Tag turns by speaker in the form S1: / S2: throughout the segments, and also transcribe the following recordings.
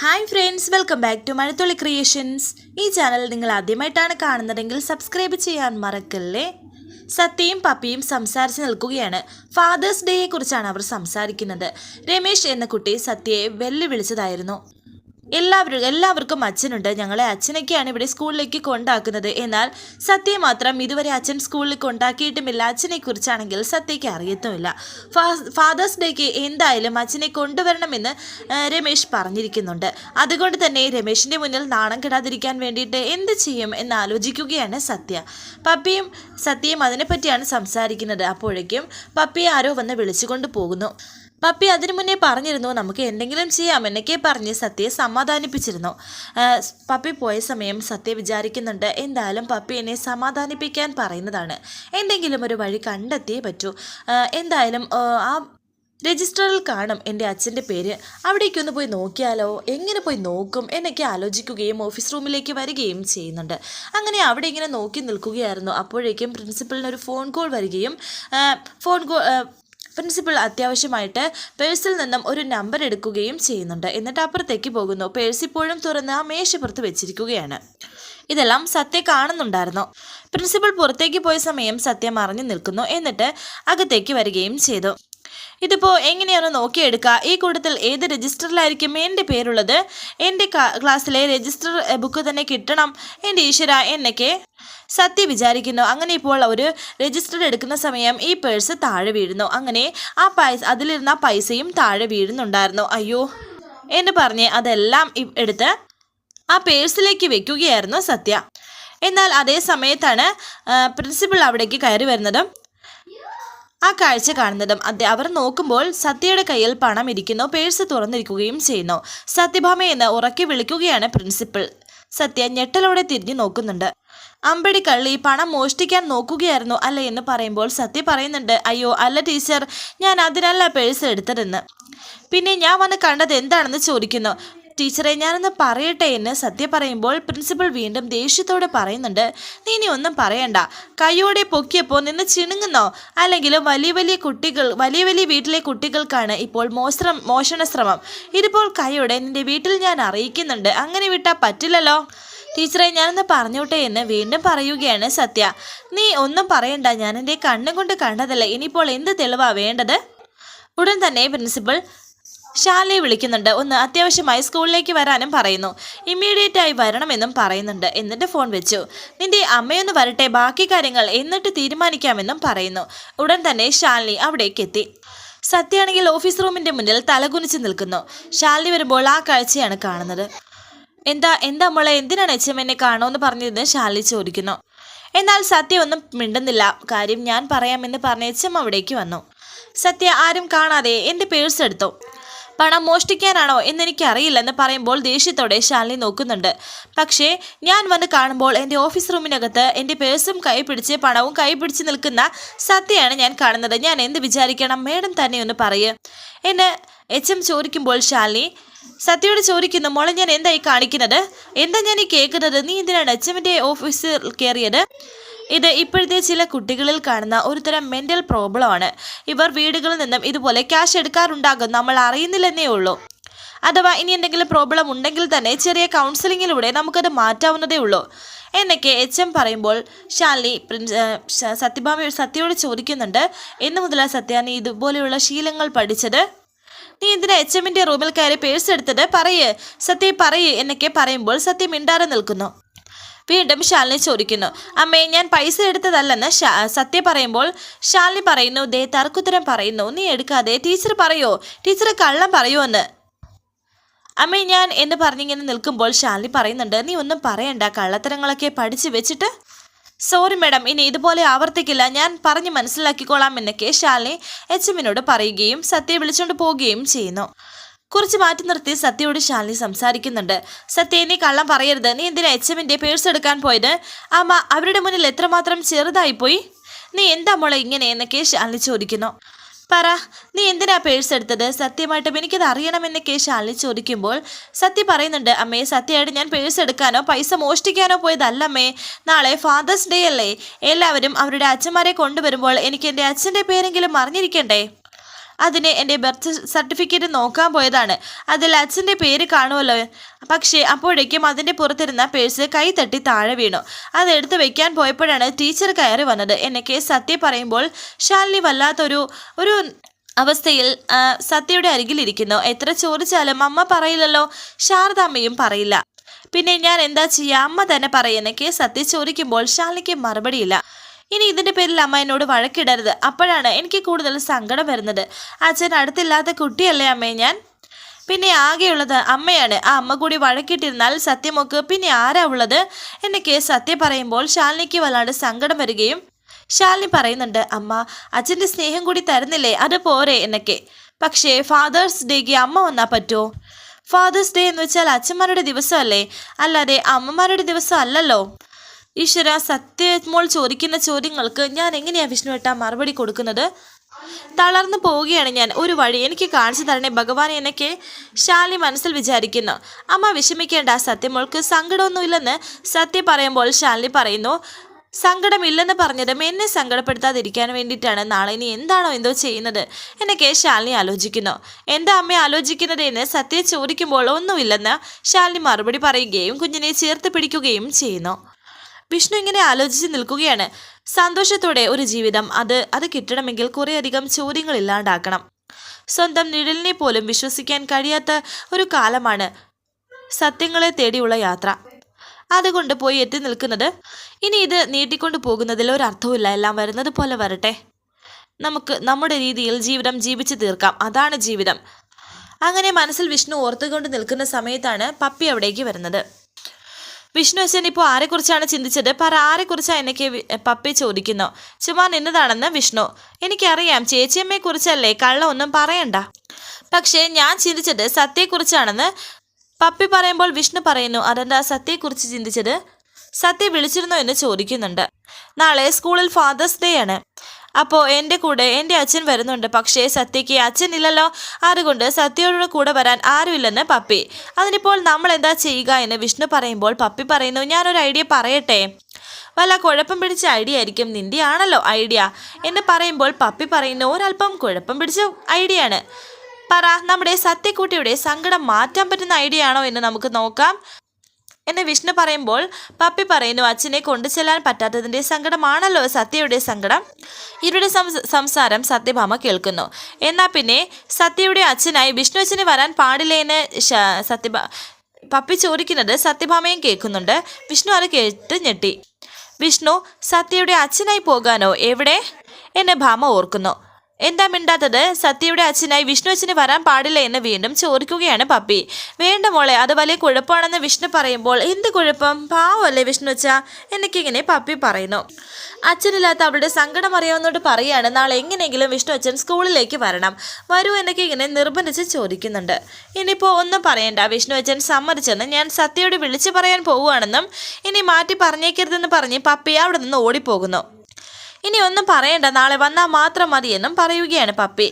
S1: Hi friends welcome back to Mazhathulli creations ഈ channel നിങ്ങൾ ആദ്യമായിട്ടാണ് കാണുന്നതെങ്കിൽ സബ്സ്ക്രൈബ് ചെയ്യാൻ മറക്കല്ലേ? സത്യയും പപ്പിയും സംസാരിച്ച് നിൽക്കുകയാണ്. ഫാദേഴ്സ് ഡേയെക്കുറിച്ചാണ് അവർ സംസാരിക്കുന്നത്. രമേശ് എന്ന കുട്ടി സത്യയെ വെല്ലുവിളിച്ചതായിരുന്നു. എല്ലാവരും എല്ലാവർക്കും അച്ഛനുണ്ട്. ഞങ്ങളെ അച്ഛനൊക്കെയാണ് ഇവിടെ സ്കൂളിലേക്ക് കൊണ്ടാക്കുന്നത്. എന്നാൽ സത്യ മാത്രം ഇതുവരെ അച്ഛൻ സ്കൂളിൽ കൊണ്ടാക്കിയിട്ടുമില്ല. അച്ഛനെ കുറിച്ചാണെങ്കിൽ സത്യയ്ക്ക് അറിയത്തുമില്ല. ഫാദേഴ്സ് ഡേക്ക് എന്തായാലും അച്ഛനെ കൊണ്ടുവരണമെന്ന് രമേശ് പറഞ്ഞിരിക്കുന്നുണ്ട്. അതുകൊണ്ട് തന്നെ രമേശിന്റെ മുന്നിൽ നാണം കെടാതിരിക്കാൻ വേണ്ടിയിട്ട് എന്ത് ചെയ്യും എന്ന് ആലോചിക്കുകയാണ് സത്യ. പപ്പിയും സത്യയും അതിനെപ്പറ്റിയാണ് സംസാരിക്കുന്നത്. അപ്പോഴേക്കും പപ്പിയെ ആരോ വന്ന് വിളിച്ചുകൊണ്ട് പോകുന്നു. പപ്പി അതിനു മുന്നേ പറഞ്ഞിരുന്നു നമുക്ക് എന്തെങ്കിലും ചെയ്യാം എന്നൊക്കെ പറഞ്ഞ് സത്യയെ സമാധാനിപ്പിച്ചിരുന്നു. പപ്പി പോയ സമയം സത്യ വിചാരിക്കുന്നുണ്ട് എന്തായാലും പപ്പി എന്നെ സമാധാനിപ്പിക്കാൻ പറയുന്നതാണ്. എന്തെങ്കിലും ഒരു വഴി കണ്ടെത്തിയേ പറ്റൂ. എന്തായാലും ആ, രജിസ്റ്ററിൽ കാണും എന്റെ അച്ഛന്റെ പേര്. അവിടേക്കൊന്ന് പോയി നോക്കിയാലോ? എങ്ങനെ പോയി നോക്കും? എന്നൊക്കെ ആലോചിക്കുകയും ഓഫീസ് റൂമിലേക്ക് വരികയും ചെയ്യുന്നുണ്ട്. അങ്ങനെ അവിടെ ഇങ്ങനെ നോക്കി നിൽക്കുകയായിരുന്നു. അപ്പോഴേക്കും പ്രിൻസിപ്പലിന് ഒരു ഫോൺ കോൾ വരികയും ഫോൺ കോൾ പ്രിൻസിപ്പൽ അത്യാവശ്യമായിട്ട് പേഴ്സിൽ നിന്നും ഒരു നമ്പർ എടുക്കുകയും ചെയ്യുന്നുണ്ട്. എന്നിട്ട് അപ്പുറത്തേക്ക് പോകുന്നു. പേഴ്സ് ഇപ്പോഴും തുറന്ന് ആ മേശപ്പുറത്ത് വെച്ചിരിക്കുകയാണ്. ഇതെല്ലാം സത്യ കാണുന്നുണ്ടായിരുന്നു. പ്രിൻസിപ്പൽ പുറത്തേക്ക് പോയ സമയം സത്യ മറിഞ്ഞു നിൽക്കുന്നു. എന്നിട്ട് അകത്തേക്ക് വരികയും ചെയ്തു. ഇതിപ്പോൾ എങ്ങനെയാണ് നോക്കിയെടുക്കുക? ഈ കൂട്ടത്തിൽ ഏത് രജിസ്റ്ററിലായിരിക്കും എന്റെ പേരുള്ളത്? എന്റെ ക്ലാസ്സിലെ രജിസ്റ്റർ ബുക്ക് തന്നെ കിട്ടണം. എന്റെ ഈശ്വര എന്നൊക്കെ സത്യ വിചാരിക്കുന്നു. അങ്ങനെ ഇപ്പോൾ ഒരു രജിസ്റ്റർ എടുക്കുന്ന സമയം ഈ പേഴ്സ് താഴെ വീഴുന്നു. അങ്ങനെ ആ പൈസ അതിലിരുന്ന പൈസയും താഴെ വീഴുന്നുണ്ടായിരുന്നു. അയ്യോ. എന്ന് പറഞ്ഞ് അതെല്ലാം എടുത്ത് ആ പേഴ്സിലേക്ക് വെക്കുകയായിരുന്നു സത്യ. എന്നാൽ അതേ സമയത്താണ് പ്രിൻസിപ്പൾ അവിടേക്ക് കയറി വരുന്നതും ആ കാഴ്ച കാണുന്നതും. അതെ അവർ നോക്കുമ്പോൾ സത്യയുടെ കയ്യിൽ പണം ഇരിക്കുന്നു. പേഴ്സ് തുറന്നിരിക്കുകയും ചെയ്യുന്നു. സത്യഭാമയെന്ന് ഉറക്കി വിളിക്കുകയാണ് പ്രിൻസിപ്പൽ സത്യ ഞെട്ടലോടെ തിരിഞ്ഞു നോക്കുന്നുണ്ട്. അമ്പടി കള്ളി പണം മോഷ്ടിക്കാൻ നോക്കുകയായിരുന്നു അല്ലേ എന്ന് പറയുമ്പോൾ സത്യ പറയുന്നുണ്ട് അയ്യോ അല്ല ടീച്ചർ ഞാൻ അതിനല്ല പേഴ്സ് എടുത്തതെന്ന്. പിന്നെ ഞാൻ വന്ന് കണ്ടത് എന്താണെന്ന് ചോദിക്കുന്നു. ടീച്ചറെ ഞാനൊന്ന് പറയട്ടെ എന്ന് സത്യ പറയുമ്പോൾ പ്രിൻസിപ്പൾ വീണ്ടും ദേഷ്യത്തോടെ പറയുന്നുണ്ട്. നീ ഇനി ഒന്നും പറയണ്ട. കൈയോടെ പൊക്കിയപ്പോൾ നിന്ന് ചിണുങ്ങുന്നോ? അല്ലെങ്കിൽ വലിയ വലിയ കുട്ടികൾ വലിയ വലിയ വീട്ടിലെ കുട്ടികൾക്കാണ് ഇപ്പോൾ മോശ്രം മോഷണ ശ്രമം. ഇതിപ്പോൾ കൈയോടെ നിന്റെ വീട്ടിൽ ഞാൻ അറിയിക്കുന്നുണ്ട്. അങ്ങനെ വിട്ടാൽ പറ്റില്ലല്ലോ. ടീച്ചറെ ഞാനൊന്ന് പറഞ്ഞോട്ടെ എന്ന് വീണ്ടും പറയുകയാണ് സത്യ നീ ഒന്നും പറയണ്ട. ഞാൻ എന്റെ കണ്ണുകൊണ്ട് കണ്ടതല്ലേ. ഇനിയിപ്പോൾ എന്ത് തെളിവാ വേണ്ടത്? ഉടൻ തന്നെ പ്രിൻസിപ്പൽ ശാലയെ വിളിക്കുന്നുണ്ട്. ഒന്ന് അത്യാവശ്യമായി സ്കൂളിലേക്ക് വരാനും പറയുന്നു. ഇമ്മീഡിയറ്റ് ആയി വരണമെന്നും പറയുന്നുണ്ട്. എന്നിട്ട് ഫോൺ വെച്ചു. നിന്റെ അമ്മയൊന്ന് വരട്ടെ. ബാക്കി കാര്യങ്ങൾ എന്നിട്ട് തീരുമാനിക്കാമെന്നും പറയുന്നു. ഉടൻ തന്നെ ശാലിനി അവിടേക്ക് എത്തി. സത്യയാണെങ്കിൽ ഓഫീസ് റൂമിന്റെ മുന്നിൽ തലകുനിച്ച് നിൽക്കുന്നു. ശാലിനി വരുമ്പോൾ ആ കാഴ്ചയാണ് കാണുന്നത്. എന്താ എന്താ മോളെ? എന്തിനാണ് എച്ച് എം എന്നെ കാണുമെന്ന് പറഞ്ഞിരുന്ന് ശാലിനി ചോദിക്കുന്നു. എന്നാൽ സത്യ ഒന്നും മിണ്ടുന്നില്ല. കാര്യം ഞാൻ പറയാമെന്ന് പറഞ്ഞ എച്ച് എം അവിടേക്ക് വന്നു. സത്യ ആരും കാണാതെ എന്റെ പേഴ്സ് എടുത്തു. പണം മോഷ്ടിക്കാനാണോ എന്നെനിക്കറിയില്ലെന്ന് പറയുമ്പോൾ ദേഷ്യത്തോടെ ശാലിനി നോക്കുന്നുണ്ട്. പക്ഷേ ഞാൻ വന്ന് കാണുമ്പോൾ എന്റെ ഓഫീസ് റൂമിനകത്ത് എന്റെ പേഴ്സും കൈ പിടിച്ച് പണവും കൈ പിടിച്ച് നിൽക്കുന്ന സത്യയാണ് ഞാൻ കാണുന്നത്. ഞാൻ എന്ത് വിചാരിക്കണം? മേഡം തന്നെ ഒന്ന് പറയൂ. എന്നെ എച്ച് എം ചോദിക്കുമ്പോൾ ശാലിനി സത്യയോട് ചോദിക്കുന്നു മോളെ ഞാൻ എന്തായി കാണിക്കുന്നത്? എന്താ ഞാൻ ഈ കേൾക്കുന്നത്? നീ എന്തിനാണ് എച്ച് എമ്മിന്റെ ഓഫീസിൽ കയറിയത്? ഇത് ഇപ്പോഴത്തെ ചില കുട്ടികളിൽ കാണുന്ന ഒരു തരം പ്രോബ്ലം ആണ്. ഇവർ വീടുകളിൽ നിന്നും ഇതുപോലെ ക്യാഷ് എടുക്കാറുണ്ടാകും. നമ്മൾ അറിയുന്നില്ലെന്നേ ഉള്ളൂ. അഥവാ ഇനി എന്തെങ്കിലും പ്രോബ്ലം ഉണ്ടെങ്കിൽ തന്നെ ചെറിയ കൗൺസിലിങ്ങിലൂടെ നമുക്കത് മാറ്റാവുന്നതേ ഉള്ളൂ. എന്നൊക്കെ എച്ച് എം പറയുമ്പോൾ ശാലിനി സത്യഭാമ സത്യയോട് ചോദിക്കുന്നുണ്ട്. എന്ന് മുതലാ സത്യ നീ ഇതുപോലെയുള്ള ശീലങ്ങൾ പഠിച്ചത്? നീ എന്തിനാ എച്ച് എമ്മിന്റെ റൂമിൽ കയറി പേഴ്സ് എടുത്തത്? പറയേ. സത്യ പറയേ എന്നൊക്കെ പറയുമ്പോൾ സത്യ മിണ്ടാതെ നിൽക്കുന്നു. വീണ്ടും ശാലിനി ചോദിക്കുന്നു. അമ്മേ ഞാൻ പൈസ എടുത്തതല്ലെന്ന് സത്യ പറയുമ്പോൾ ശാലിനി പറയുന്നു ദേ തർക്കുത്തരം പറയുന്നു. നീ എടുക്കാതെ ടീച്ചർ പറയോ? ടീച്ചർ കള്ളം പറയോ എന്ന്? അമ്മേ ഞാൻ എന്ന് പറഞ്ഞിങ്ങനെ നിൽക്കുമ്പോൾ ശാലിനി പറയുന്നുണ്ട് നീ ഒന്നും പറയണ്ട കള്ളത്തരങ്ങളൊക്കെ പഠിച്ചു വെച്ചിട്ട് സോറി മാഡം ഇനി ഇതുപോലെ ആവർത്തിക്കില്ല. ഞാൻ പറഞ്ഞ് മനസ്സിലാക്കിക്കോളാം എന്നൊക്കെ ശാലിനി എച്ച് എമ്മിനോട് പറയുകയും സത്യം വിളിച്ചുകൊണ്ട് പോവുകയും ചെയ്യുന്നു. കുറച്ച് മാറ്റി നിർത്തി സത്യയോട് ശാലിനി സംസാരിക്കുന്നുണ്ട്. സത്യ നീ കള്ളം പറയരുത്. നീ എന്തിനാ എച്ച് എമ്മിന്റെ പേഴ്സ് എടുക്കാൻ പോയത്? അമ്മ അവരുടെ മുന്നിൽ എത്രമാത്രം ചെറുതായിപ്പോയി? നീ എന്താ മോളെ ഇങ്ങനെ എന്നൊക്കെ ശാലിനി ചോദിക്കുന്നു. പറ നീ എന്തിനാ പേഴ്സ് എടുത്തത്? സത്യമായിട്ടും എനിക്കത് അറിയണമെന്നൊക്കെ ശാലിനി ചോദിക്കുമ്പോൾ സത്യ പറയുന്നുണ്ട് അമ്മേ സത്യമായിട്ട് ഞാൻ പേഴ്സ് എടുക്കാനോ പൈസ മോഷ്ടിക്കാനോ പോയതല്ല അമ്മേ നാളെ ഫാദേഴ്സ് ഡേ അല്ലേ. എല്ലാവരും അവരുടെ അച്ഛന്മാരെ കൊണ്ടുവരുമ്പോൾ എനിക്ക് എന്റെ അച്ഛന്റെ പേരെങ്കിലും അറിഞ്ഞിരിക്കണ്ടേ? അതിന് എന്റെ ബർത്ത് സർട്ടിഫിക്കറ്റ് നോക്കാൻ പോയതാണ്. അതിൽ അച്ഛന്റെ പേര് കാണുമല്ലോ. പക്ഷേ അപ്പോഴേക്കും അതിന്റെ പുറത്തിരുന്ന പേഴ്സ് കൈ തട്ടി താഴെ വീണു. അതെടുത്ത് വെക്കാൻ പോയപ്പോഴാണ് ടീച്ചർ കയറി വന്നത്. എന്നൊക്കെ സത്യ പറയുമ്പോൾ ശാലിനി വല്ലാത്തൊരു ഒരു അവസ്ഥയിൽ സത്യയുടെ അരികിലിരിക്കുന്നു എത്ര ചോദിച്ചാലും അമ്മ പറയില്ലല്ലോ. ശാരദാമ്മയും പറയില്ല. പിന്നെ ഞാൻ എന്താ ചെയ്യുക അമ്മ തന്നെ പറയുന്നൊക്കെ സത്യ ചോദിക്കുമ്പോൾ ശാലിനിക്ക് മറുപടിയില്ല. ഇനി ഇതിന്റെ പേരിൽ അമ്മ എന്നോട് വഴക്കിടരുത്. അപ്പോഴാണ് എനിക്ക് കൂടുതൽ സങ്കടം വരുന്നത്. അച്ഛൻ അടുത്തില്ലാത്ത കുട്ടിയല്ലേ അമ്മേ ഞാൻ? പിന്നെ ആകെയുള്ളത് അമ്മയാണ്. ആ അമ്മ കൂടി വഴക്കിട്ടിരുന്നാൽ സത്യമൊക്കെ പിന്നെ ആരാ ഉള്ളത്? എന്നൊക്കെ സത്യം പറയുമ്പോൾ ശാലിനിക്ക് വല്ലാണ്ട് സങ്കടം വരികയും ശാലിനി പറയുന്നുണ്ട് അമ്മ അച്ഛന്റെ സ്നേഹം കൂടി തരുന്നില്ലേ? അത് പോരെ എന്നൊക്കെ. പക്ഷേ ഫാദേഴ്സ് ഡേക്ക് അമ്മ വന്നാൽ പറ്റുമോ ഫാദേഴ്സ് ഡേ എന്ന് വെച്ചാൽ അച്ഛന്മാരുടെ ദിവസമല്ലേ? അല്ലാതെ അമ്മമാരുടെ ദിവസം അല്ലല്ലോ. ഈശ്വര സത്യമോൾ ചോദിക്കുന്ന ചോദ്യങ്ങൾക്ക് ഞാൻ എങ്ങനെയാ ഏട്ടാ മറുപടി കൊടുക്കുന്നത്? തളർന്നു പോവുകയാണ് ഞാൻ. ഒരു വഴി എനിക്ക് കാണിച്ചു തരണേ ഭഗവാൻ എന്നൊക്കെ ശാലി മനസ്സിൽ വിചാരിക്കുന്നു. അമ്മ വിഷമിക്കേണ്ട സത്യമോൾക്ക് സങ്കടമൊന്നുമില്ലെന്ന് സത്യ പറയുമ്പോൾ ശാലിനി പറയുന്നു സങ്കടമില്ലെന്ന് പറഞ്ഞതും എന്നെ സങ്കടപ്പെടുത്താതിരിക്കാൻ വേണ്ടിയിട്ടാണ്. നാളെ ഇനി എന്താണോ എന്തോ ചെയ്യുന്നത്? എന്നൊക്കെ ശാലിനി ആലോചിക്കുന്നു. എന്താ അമ്മ ആലോചിക്കുന്നത് എന്ന് സത്യം ചോദിക്കുമ്പോൾ ഒന്നുമില്ലെന്ന് ശാലിനി മറുപടി പറയുകയും കുഞ്ഞിനെ ചേർത്ത് പിടിക്കുകയും ചെയ്യുന്നു. വിഷ്ണു ഇങ്ങനെ ആലോചിച്ച് നിൽക്കുകയാണ്. സന്തോഷത്തോടെ ഒരു ജീവിതം അത് അത് കിട്ടണമെങ്കിൽ കുറേയധികം ചോദ്യങ്ങൾ ഇല്ലാണ്ടാക്കണം. സ്വന്തം നിഴലിനെ പോലും വിശ്വസിക്കാൻ കഴിയാത്ത ഒരു കാലമാണ് സത്യങ്ങളെ തേടിയുള്ള യാത്ര. അതുകൊണ്ട് പോയി എത്തി നിൽക്കുന്നത് ഇനി ഇത് നീട്ടിക്കൊണ്ട് പോകുന്നതിൽ ഒരർത്ഥവുമില്ല എല്ലാം വരുന്നത് പോലെ വരട്ടെ. നമുക്ക് നമ്മുടെ രീതിയിൽ ജീവിതം ജീവിച്ചു തീർക്കാം. അതാണ് ജീവിതം. അങ്ങനെ മനസ്സിൽ വിഷ്ണു ഓർത്തുകൊണ്ട് നിൽക്കുന്ന സമയത്താണ് പപ്പി അവിടേക്ക് വരുന്നത്. വിഷ്ണു അച്ഛൻ ഇപ്പോൾ ആരെക്കുറിച്ചാണ് ചിന്തിച്ചത്? പറ ആരെക്കുറിച്ചാണ് എനിക്ക് പപ്പി ചോദിക്കുന്നു. ചുമ്മാ നിന്നതാണെന്ന് വിഷ്ണു. എനിക്കറിയാം ചേച്ചിയമ്മയെക്കുറിച്ചല്ലേ കള്ള ഒന്നും പറയണ്ട. പക്ഷേ ഞാൻ ചിന്തിച്ചത് സത്യയെക്കുറിച്ചാണെന്ന് പപ്പി പറയുമ്പോൾ വിഷ്ണു പറയുന്നു. അതെന്താ സത്യയെക്കുറിച്ച് ചിന്തിച്ചത്? സത്യ വിളിച്ചിരുന്നോ എന്ന് ചോദിക്കുന്നുണ്ട്. നാളെ സ്കൂളിൽ ഫാദേഴ്സ് ഡേ ആണ്. അപ്പോൾ എന്റെ കൂടെ എന്റെ അച്ഛൻ വരുന്നുണ്ട്. പക്ഷേ സത്യയ്ക്ക് അച്ഛനില്ലല്ലോ. അതുകൊണ്ട് സത്യയുടെ കൂടെ വരാൻ ആരുമില്ലെന്ന് പപ്പി. അതിനിപ്പോൾ നമ്മൾ എന്താ ചെയ്യുക എന്ന് വിഷ്ണു പറയുമ്പോൾ പപ്പി പറയുന്നു ഞാനൊരു ഐഡിയ പറയട്ടെ. വല്ല കുഴപ്പം പിടിച്ച ഐഡിയ ആയിരിക്കും നിന്റെ ആണല്ലോ ഐഡിയ. എന്ന് പറയുമ്പോൾ പപ്പി പറയുന്ന ഒരല്പം കുഴപ്പം പിടിച്ച ഐഡിയ ആണ്. പറ നമ്മുടെ സത്യക്കുട്ടിയുടെ സങ്കടം മാറ്റാൻ പറ്റുന്ന ഐഡിയ ആണോ എന്ന് നമുക്ക് നോക്കാം. എന്ന് വിഷ്ണു പറയുമ്പോൾ പപ്പി പറയുന്നു അച്ഛനെ കൊണ്ടു ചെല്ലാൻ പറ്റാത്തതിന്റെ സങ്കടമാണല്ലോ സത്യയുടെ സങ്കടം. ഇവരുടെ സംസാരം സത്യഭാമ കേൾക്കുന്നു. എന്നാൽ പിന്നെ സത്യയുടെ അച്ഛനായി വിഷ്ണു അച്ഛന് വരാൻ പാടില്ല എന്ന് സത്യഭാ പപ്പി ചോദിക്കുന്നത് സത്യഭാമയും കേൾക്കുന്നുണ്ട്. വിഷ്ണു അത് കേട്ട് ഞെട്ടി. വിഷ്ണു സത്യയുടെ അച്ഛനായി പോകാനോ? എവിടെ? എന്നെ ഭാമ ഓർക്കുന്നു. എന്താ മിണ്ടാത്തത്? സത്യയുടെ അച്ഛനായി വിഷ്ണു അച്ഛന് വരാൻ പാടില്ല എന്ന് വീണ്ടും ചോദിക്കുകയാണ് പപ്പി. വേണ്ട മോളെ അത് വലിയ കുഴപ്പമാണെന്ന് വിഷ്ണു പറയുമ്പോൾ എന്ത് കുഴപ്പം? പാവമല്ലേ വിഷ്ണു അച്ഛ? എനിക്കിങ്ങനെ പപ്പി പറയുന്നു. അച്ഛനില്ലാത്ത അവളുടെ സങ്കടം അറിയാവുന്നോട് പറയാണ് നാളെ എങ്ങനെയെങ്കിലും വിഷ്ണു അച്ഛൻ സ്കൂളിലേക്ക് വരണം. വരൂ എന്നൊക്കെ ഇങ്ങനെ നിർബന്ധിച്ച് ചോദിക്കുന്നുണ്ട്. ഇനിയിപ്പോൾ ഒന്നും പറയണ്ട. വിഷ്ണു അച്ഛൻ സമ്മതിച്ചെന്ന് ഞാൻ സത്യയോട് വിളിച്ചു പറയാൻ പോവുകയാണെന്നും ഇനി മാറ്റി പറഞ്ഞേക്കരുതെന്ന് പറഞ്ഞ് പപ്പി അവിടെ നിന്ന് ഓടിപ്പോകുന്നു. ഇനി ഒന്നും പറയണ്ട. നാളെ വന്നാൽ മാത്രം മതിയെന്നും പറയുകയാണ് പപ്പി.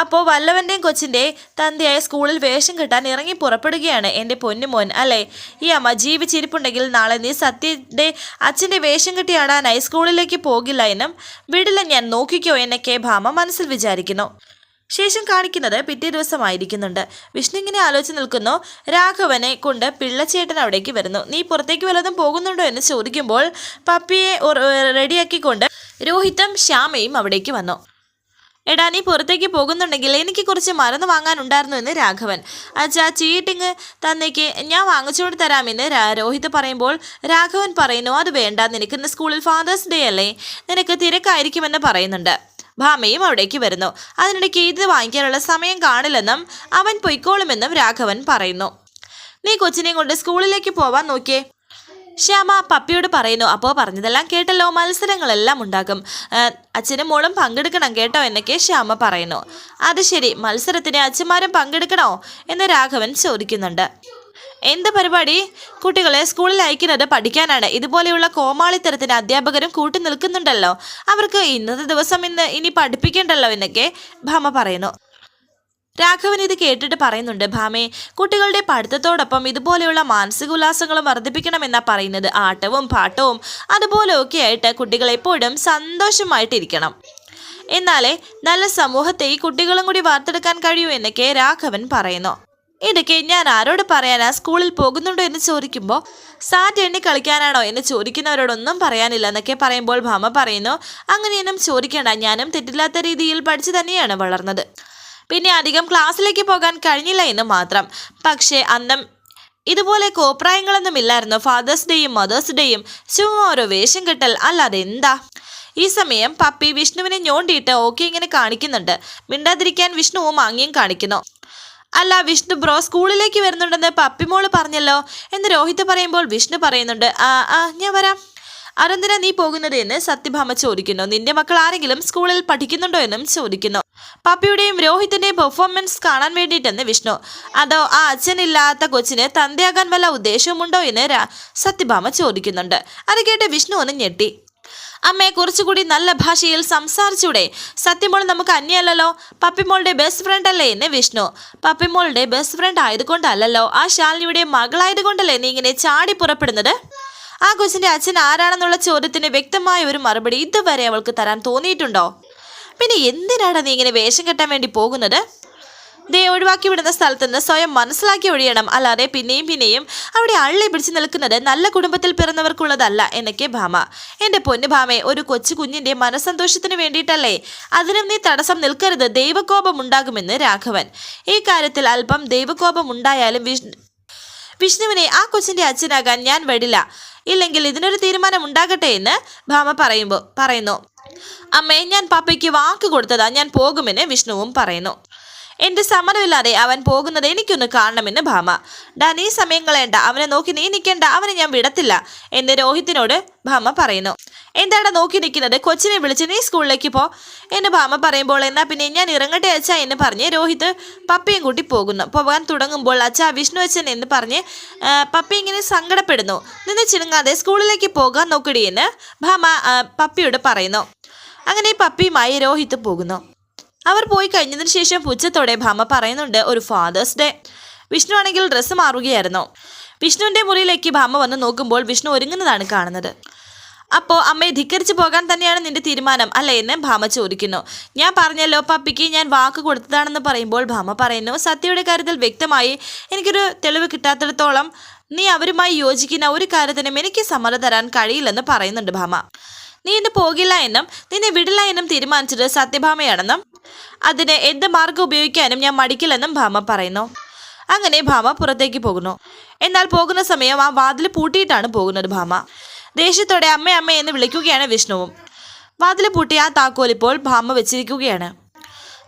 S1: അപ്പോൾ വല്ലവന്റെയും കൊച്ചിന്റെ തന്തയായ സ്കൂളിൽ വേഷം കിട്ടാൻ ഇറങ്ങി പുറപ്പെടുകയാണ് എന്റെ പൊന്നുമോൻ അല്ലേ? ഈ അമ്മ ജീവിച്ചിരിപ്പുണ്ടെങ്കിൽ നാളെ നീ സത്യന്റെ അച്ഛന്റെ വേഷം കെട്ടി ആടാനായി സ്കൂളിലേക്ക് പോകില്ല എന്നും വിടില്ല ഞാൻ നോക്കിക്കോ എന്നൊക്കെ ഭാമ മനസ്സിൽ വിചാരിക്കുന്നു. ശേഷം കാണിക്കുന്നത് പിറ്റേ ദിവസമായിരിക്കുന്നുണ്ട്. വിഷ്ണു ഇങ്ങനെ ആലോചിച്ച് നിൽക്കുന്നു രാഘവനെ കൊണ്ട് പിള്ളച്ചേട്ടൻ അവിടേക്ക് വരുന്നു. നീ പുറത്തേക്ക് വല്ലതും പോകുന്നുണ്ടോ? എന്ന് ചോദിക്കുമ്പോൾ പപ്പിയെ റെഡിയാക്കിക്കൊണ്ട് രോഹിത്തും ശ്യാമയും അവിടേക്ക് വന്നു. എടാ നീ പുറത്തേക്ക് പോകുന്നുണ്ടെങ്കിൽ എനിക്ക് കുറച്ച് മരുന്ന് വാങ്ങാനുണ്ടായിരുന്നു എന്ന് രാഘവൻ. അച്ഛാ ചീട്ടിങ് തന്നേക്ക് ഞാൻ വാങ്ങിച്ചുകൊണ്ട് തരാമെന്ന് രോഹിത് പറയുമ്പോൾ രാഘവൻ പറയുന്നു അത് വേണ്ട നിനക്ക് സ്കൂളിൽ ഫാദേഴ്സ് ഡേ അല്ലേ? നിനക്ക് തിരക്കായിരിക്കുമെന്ന് പറയുന്നുണ്ട്. ഭാമയും അവിടേക്ക് വരുന്നു. അതിനിടയ്ക്ക് ഇത് വാങ്ങിക്കാനുള്ള സമയം കാണില്ലെന്നും അവൻ പൊയ്ക്കോളുമെന്നും രാഘവൻ പറയുന്നു. നീ കൊച്ചിനെയും കൊണ്ട് സ്കൂളിലേക്ക് പോവാൻ നോക്കിയേ. ശ്യാമ പപ്പിയോട് പറയുന്നു. അപ്പോൾ പറഞ്ഞതെല്ലാം കേട്ടല്ലോ. മത്സരങ്ങളെല്ലാം ഉണ്ടാകും. അച്ഛനും മോളും പങ്കെടുക്കണം കേട്ടോ എന്നൊക്കെ ശ്യാമ പറയുന്നു. അത് ശരി. മത്സരത്തിന് അച്ഛന്മാരും പങ്കെടുക്കണോ? എന്ന് രാഘവൻ ചോദിക്കുന്നുണ്ട്. എന്ത് പരിപാടി? കുട്ടികളെ സ്കൂളിൽ അയക്കുന്നത് പഠിക്കാനാണ്. ഇതുപോലെയുള്ള കോമാളിത്തരത്തിന് അധ്യാപകരും കൂട്ടി നിൽക്കുന്നുണ്ടല്ലോ. അവർക്ക് ഇന്നത്തെ ദിവസം ഇന്ന് ഇനി പഠിപ്പിക്കണ്ടല്ലോ എന്നൊക്കെ ഭാമ പറയുന്നു. രാഘവൻ ഇത് കേട്ടിട്ട് പറയുന്നുണ്ട് ഭാമേ കുട്ടികളുടെ പഠിത്തത്തോടൊപ്പം ഇതുപോലെയുള്ള മാനസിക ഉല്ലാസങ്ങളും വർദ്ധിപ്പിക്കണമെന്നാ പറയുന്നത്. ആട്ടവും പാട്ടവും അതുപോലെയൊക്കെ ആയിട്ട് കുട്ടികൾ എപ്പോഴും സന്തോഷമായിട്ടിരിക്കണം. എന്നാലേ നല്ല സമൂഹത്തെ ഈ കുട്ടികളും കൂടി വാർത്തെടുക്കാൻ കഴിയൂ എന്നൊക്കെ രാഘവൻ പറയുന്നു. ഇടയ്ക്ക് ഞാൻ ആരോട് പറയാനാ? സ്കൂളിൽ പോകുന്നുണ്ടോ എന്ന് ചോദിക്കുമ്പോൾ സാറ്റ് എണ്ണി കളിക്കാനാണോ? എന്ന് ചോദിക്കുന്നവരോടൊന്നും പറയാനില്ല എന്നൊക്കെ പറയുമ്പോൾ ഭാമ പറയുന്നു. അങ്ങനെയൊന്നും ചോദിക്കേണ്ട. ഞാനും തെറ്റില്ലാത്ത രീതിയിൽ പഠിച്ചു തന്നെയാണ് വളർന്നത്. പിന്നെ അധികം ക്ലാസ്സിലേക്ക് പോകാൻ കഴിഞ്ഞില്ല എന്ന് മാത്രം. പക്ഷേ അന്നം ഇതുപോലെ കോപ്രായങ്ങളൊന്നും ഇല്ലായിരുന്നു. ഫാദേഴ്സ് ഡേയും മദേഴ്സ് ഡേയും ചുമ്മാ ഓരോ വേഷം കെട്ടൽ. അല്ലാതെ എന്താ? ഈ സമയം പപ്പി വിഷ്ണുവിനെ ഞോണ്ടിയിട്ട് ഓക്കെ ഇങ്ങനെ കാണിക്കുന്നുണ്ട്. മിണ്ടാതിരിക്കാൻ വിഷ്ണുവും ആംഗ്യം കാണിക്കുന്നു. അല്ല വിഷ്ണു ബ്രോ സ്കൂളിലേക്ക് വരുന്നുണ്ടെന്ന് പപ്പിമോൾ പറഞ്ഞല്ലോ. എന്ന് രോഹിത് പറയുമ്പോൾ വിഷ്ണു പറയുന്നുണ്ട് ആ ആ ഞാൻ വരാം. അതെന്തിനാ നീ പോകുന്നത് എന്ന് സത്യഭാമ ചോദിക്കുന്നു. നിന്റെ മക്കൾ ആരെങ്കിലും സ്കൂളിൽ പഠിക്കുന്നുണ്ടോ എന്നും ചോദിക്കുന്നു. പപ്പിയുടെയും രോഹിത്തിന്റെയും പെർഫോമൻസ് കാണാൻ വേണ്ടിയിട്ടെന്ന് വിഷ്ണു. അതോ ആ അച്ഛനില്ലാത്ത കൊച്ചിന് തന്തയാകാൻ വല്ല ഉദ്ദേശവുമുണ്ടോ എന്ന് സത്യഭാമ ചോദിക്കുന്നുണ്ട്. അത് കേട്ട് വിഷ്ണു ഒന്ന് ഞെട്ടി. അമ്മയെ കുറച്ചുകൂടി നല്ല ഭാഷയിൽ സംസാരിച്ചൂടെ. സത്യമോൾ നമുക്ക് അന്യല്ലല്ലോ പപ്പിമോളുടെ ബെസ്റ്റ് ഫ്രണ്ട് അല്ലേ എന്നെ വിഷ്ണു? പപ്പിമോളുടെ ബെസ്റ്റ് ഫ്രണ്ട് ആയതുകൊണ്ടല്ലല്ലോ. ആ ശാലിനിയുടെ മകളായതുകൊണ്ടല്ലേ നീ ഇങ്ങനെ ചാടി പുറപ്പെടുന്നത്? ആ കൊച്ചിന്റെ അച്ഛൻ ആരാണെന്നുള്ള ചോദ്യത്തിന് വ്യക്തമായ ഒരു മറുപടി ഇതുവരെ അവൾക്ക് തരാൻ തോന്നിയിട്ടുണ്ടോ? പിന്നെ എന്തിനാണ് നീ ഇങ്ങനെ വേഷം കെട്ടാൻ വേണ്ടി പോകുന്നത്? ദേ ഒഴിവാക്കി വിടുന്ന സ്ഥലത്ത് നിന്ന് സ്വയം മനസ്സിലാക്കി ഒഴിയണം അല്ലാതെ പിന്നെയും പിന്നെയും അവിടെ അള്ളി പിടിച്ചു നിൽക്കുന്നത് നല്ല കുടുംബത്തിൽ പിറന്നവർക്കുള്ളതല്ല എന്നൊക്കെ ഭാമ. എന്റെ പൊന്നു ഭാമെ ഒരു കൊച്ചു കുഞ്ഞിന്റെ മനസ്സന്തോഷത്തിന് വേണ്ടിയിട്ടല്ലേ? അതിനും നീ തടസ്സം നിൽക്കരുത്. ദൈവകോപം ഉണ്ടാകുമെന്ന് രാഘവൻ. ഈ കാര്യത്തിൽ അല്പം ദൈവകോപം ഉണ്ടായാലും വിഷ്ണു വിഷ്ണുവിനെ ആ കൊച്ചിന്റെ അച്ഛനാകാൻ ഞാൻ വിടില്ല ഇല്ലെങ്കിൽ ഇതിനൊരു തീരുമാനം ഉണ്ടാകട്ടെ എന്ന് ഭാമ പറയുമ്പോൾ പറയുന്നു. അമ്മേ ഞാൻ പപ്പയ്ക്ക് വാക്ക് കൊടുത്തതാ ഞാൻ പോകുമെന്ന് വിഷ്ണുവും പറയുന്നു. എന്റെ സമ്മതമില്ലാതെ അവൻ പോകുന്നത് എനിക്കൊന്ന് കാണണമെന്ന് ഭാമ. ഡാ നീ സമയം കളയണ്ട. അവനെ നോക്കി നീ നിൽക്കേണ്ട അവനെ ഞാൻ വിടത്തില്ല എന്ന് രോഹിത്തിനോട് ഭാമ പറയുന്നു. എന്താടാ നോക്കി നിൽക്കുന്നത് കൊച്ചിനെ വിളിച്ച് നീ സ്കൂളിലേക്ക് പോ എന്ന് ഭാമ പറയുമ്പോൾ എന്നാ പിന്നെ ഞാൻ ഇറങ്ങട്ടെ അച്ഛ എന്ന് പറഞ്ഞ് രോഹിത് പപ്പയും കൂട്ടി പോകുന്നു. പോകാൻ തുടങ്ങുമ്പോൾ അച്ഛ വിഷ്ണു അച്ഛൻ എന്ന് പറഞ്ഞ് പപ്പി ഇങ്ങനെ സങ്കടപ്പെടുന്നു. നിന്ന് ചിണുങ്ങാതെ സ്കൂളിലേക്ക് പോകാൻ നോക്കടി എന്ന് ഭാമ പപ്പിയോട് പറയുന്നു. അങ്ങനെ പപ്പിയുമായി രോഹിത് പോകുന്നു. അവർ പോയി കഴിഞ്ഞതിന് ശേഷം പുച്ഛത്തോടെ ഭാമ പറയുന്നുണ്ട് ഒരു ഫാദേഴ്സ് ഡേ വിഷ്ണു ആണെങ്കിൽ ഡ്രസ്സ് മാറുകയായിരുന്നു. വിഷ്ണുവിന്റെ മുറിയിലേക്ക് ഭാമ വന്ന് നോക്കുമ്പോൾ വിഷ്ണു ഒരുങ്ങുന്നതാണ് കാണുന്നത്. അപ്പോൾ അമ്മയെ ധിക്കരിച്ചു പോകാൻ തന്നെയാണ് നിന്റെ തീരുമാനം. അല്ലേ? എന്ന് ഭാമ ചോദിക്കുന്നു. ഞാൻ പറഞ്ഞല്ലോ പപ്പിക്ക് ഞാൻ വാക്ക് കൊടുത്തതാണെന്ന് പറയുമ്പോൾ ഭാമ പറയുന്നു സത്യയുടെ കാര്യത്തിൽ വ്യക്തമായി എനിക്കൊരു തെളിവ് കിട്ടാത്തിടത്തോളം നീ അവരുമായി യോജിക്കുന്ന ഒരു കാര്യത്തിനും എനിക്ക് സമ്മതം തരാൻ കഴിയില്ലെന്ന് പറയുന്നുണ്ട് ഭാമ. നീ ഇന്ന് പോകില്ല എന്നും നിന്നെ വിടില്ല എന്നും തീരുമാനിച്ചത് സത്യഭാമയാണെന്നും അതിന് എന്ത് മാർഗം ഉപയോഗിക്കാനും ഞാൻ മടിക്കില്ലെന്നും ഭാമ പറയുന്നു. അങ്ങനെ ഭാമ പുറത്തേക്ക് പോകുന്നു. എന്നാൽ പോകുന്ന സമയം ആ വാതിൽ പൂട്ടിയിട്ടാണ് പോകുന്നത് ഭാമ. ദേഷ്യത്തോടെ അമ്മ അമ്മ എന്ന് വിളിക്കുകയാണ് വിഷ്ണുവും. വാതിൽ പൂട്ടി ആ താക്കോൽ ഇപ്പോൾ ഭാമ വെച്ചിരിക്കുകയാണ്.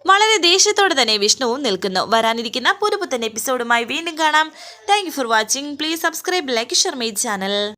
S1: വളരെ ദേഷ്യത്തോടെ തന്നെ വിഷ്ണുവും നിൽക്കുന്നു. വരാനിരിക്കുന്ന പുതുപുത്തൻ എപ്പിസോഡുമായി വീണ്ടും കാണാം. Thank for watching please subscribe like my channel